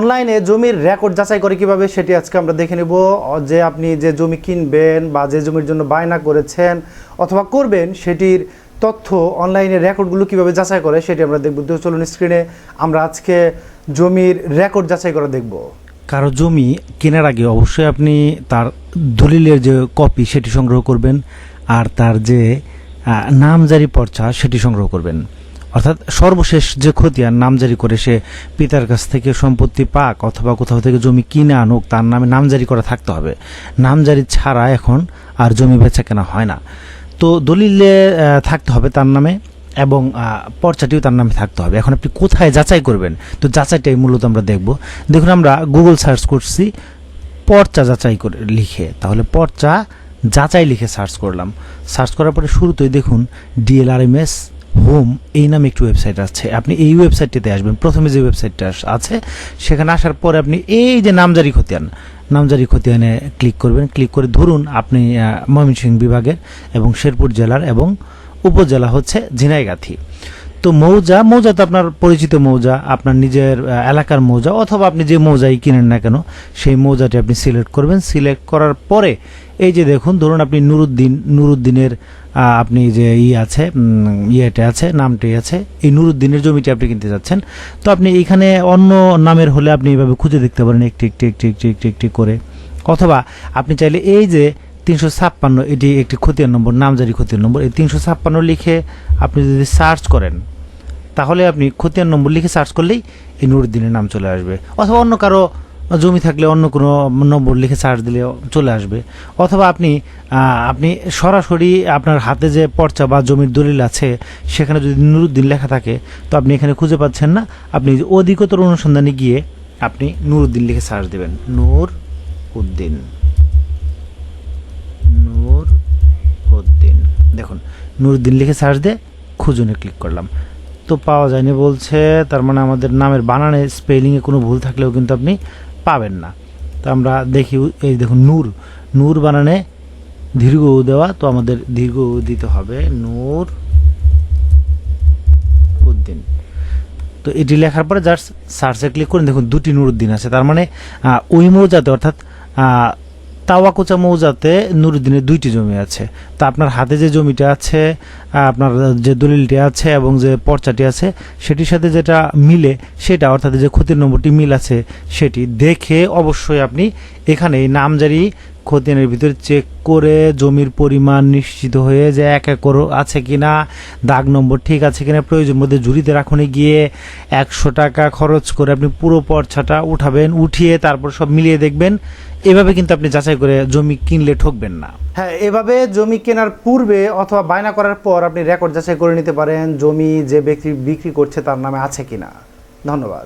অনলাইনে জমির রেকর্ড যাচাই করে কীভাবে সেটি আজকে আমরা দেখে নেব। যে আপনি যে জমি কিনবেন বা যে জমির জন্য বায়না করেছেন অথবা করবেন, সেটির তথ্য অনলাইনে রেকর্ডগুলো কীভাবে যাচাই করে সেটি আমরা দেখব। তো চলুন স্ক্রিনে আমরা আজকে জমির রেকর্ড যাচাই করা দেখব। কারও জমি কেনার আগে অবশ্যই আপনি তার দলিলের যে কপি সেটি সংগ্রহ করবেন আর তার যে নামজারি পর্চা সেটি সংগ্রহ করবেন। অর্থাৎ সর্বশেষ যে খতিয়ান নামজারি করে সে পিতার কাছ থেকে সম্পত্তি পাক অথবা কোথাও থেকে জমি কিনে আনুক, তার নামে নামজারি করা থাকতে হবে। নামজারি ছাড়া এখন আর জমি বেচা কেনা হয় না। তো দলিলে থাকতে হবে তার নামে এবং পর্চাটিও তার নামে থাকতে হবে। এখন আপনি কোথায় যাচাই করবেন? তো যাচাইটাই মূলত আমরা দেখব। দেখুন, আমরা গুগল সার্চ করছি, পর্চা যাচাই করে লিখে। তাহলে পর্চা যাচাই লিখে সার্চ করলাম। সার্চ করার পরে শুরুতেই দেখুন ডিএলআরএমএস হোম এই নামে একটি ওয়েবসাইট আছে। আপনি এই ওয়েবসাইটটিতে আসবেন। প্রথমে যে ওয়েবসাইটটা আছে, সেখানে আসার পরে আপনি এই যে নামজারি খতিয়ান, নামজারি খতিয়ানে ক্লিক করবেন। ক্লিক করে ধরুন আপনি ময়মনসিংহ বিভাগের এবং শেরপুর জেলার এবং উপজেলা হচ্ছে ঝিনাইগাথি। তো মৌজা মৌজা তো আপনার পরিচিত মৌজা, আপনার নিজের এলাকার মৌজা, অথবা আপনি যে মৌজাই কিনেন না কেন, সেই মৌজাটি আপনি সিলেক্ট করবেন। সিলেক্ট করার পরে এই যে দেখুন, ধরুন আপনি নুরুদ্দিন, নুরুদ্দিনের আপনি যে ই আছে ইয়েটা আছে, নামটি আছে, এই নুরুদ্দিনের জমিটি আপনি কিনতে যাচ্ছেন। তো আপনি এখানে অন্য নামের হলে আপনি এইভাবে খুঁজে দেখতে পারেন, একটি একটি একটি একটি একটি একটি করে। অথবা আপনি চাইলে এই যে তিনশো ছাপ্পান্ন, এটি একটি খতিয়ান নম্বর, নামজারি খতিয়ান নম্বর, এই তিনশো ছাপ্পান্ন লিখে আপনি যদি সার্চ করেন তাহলে আপনি খতিয়ান নম্বর লিখে সার্চ করলেই এই নুরুদ্দিনের নাম চলে আসবে। অথবা অন্য কারও জমি থাকলে অন্য কোনো নম্বর লিখে সার্চ দিলে চলে আসবে। অথবা আপনি আপনি সরাসরি আপনার হাতে যে পর্চা বা জমির দলিল আছে, সেখানে যদি নুরুদ্দিন লেখা থাকে, তো আপনি এখানে খুঁজে পাচ্ছেন না। আপনি অধিকতর অনুসন্ধানে গিয়ে আপনি নুরুদ্দিন লিখে সার্চ দেবেন। নূর উদ্দিন নূর উদ্দিন দেখুন, নুরুদ্দিন লিখে সার্চ দিয়ে খুঁজুনে ক্লিক করলাম। তো পাওয়া যায়নি বলছে, তার মানে আমাদের নামের বানানে স্পেলিংয়ে কোনো ভুল থাকলেও কিন্তু আপনি পাবেন না। তো আমরা দেখি, এই দেখুন, নূর। নূর বানানে দীর্ঘ উ দেওয়া, তো আমাদের দীর্ঘ উ দিতে হবে। নূর উদ্দিন। তো এটি লেখার পরে জাস্ট সার্চে ক্লিক করুন। দেখুন, দুটি নুরুদ্দিন আছে। তার মানে ওই মৌজাতে অর্থাৎ তাওয়াকুচা মৌজাতে নুরুদ্দিনের দুইটি জমি আছে। তা আপনার হাতে যে জমিটা আছে, আপনার যে দলিলটি আছে এবং যে পর্চাটি আছে, সেটির সাথে যেটা মিলে, সেটা অর্থাৎ যে ক্ষতির নম্বরটি মিল আছে, সেটি দেখে অবশ্যই আপনি এখানে নামজারি খতিয়ানের ভিতরে চেক করে জমির পরিমাণ নিশ্চিত হয়ে যে এক একর আছে কিনা, দাগ নম্বর ঠিক আছে কিনা, প্রয়োজন মধ্যে ঝুড়িতে রাখুনে, গিয়ে একশো টাকা খরচ করে আপনি পুরো পর্চাটা উঠাবেন, উঠিয়ে তারপর সব মিলিয়ে দেখবেন। এভাবে কিন্তু আপনি যাচাই করে জমি কিনলে ঠকবেন না। হ্যাঁ এভাবে জমি কেনার পূর্বে অথবা বায়না করার পর আপনি রেকর্ড যাচাই করে নিতে পারেন জমি যে ব্যক্তি বিক্রি করছে তার নামে আছে কিনা। ধন্যবাদ।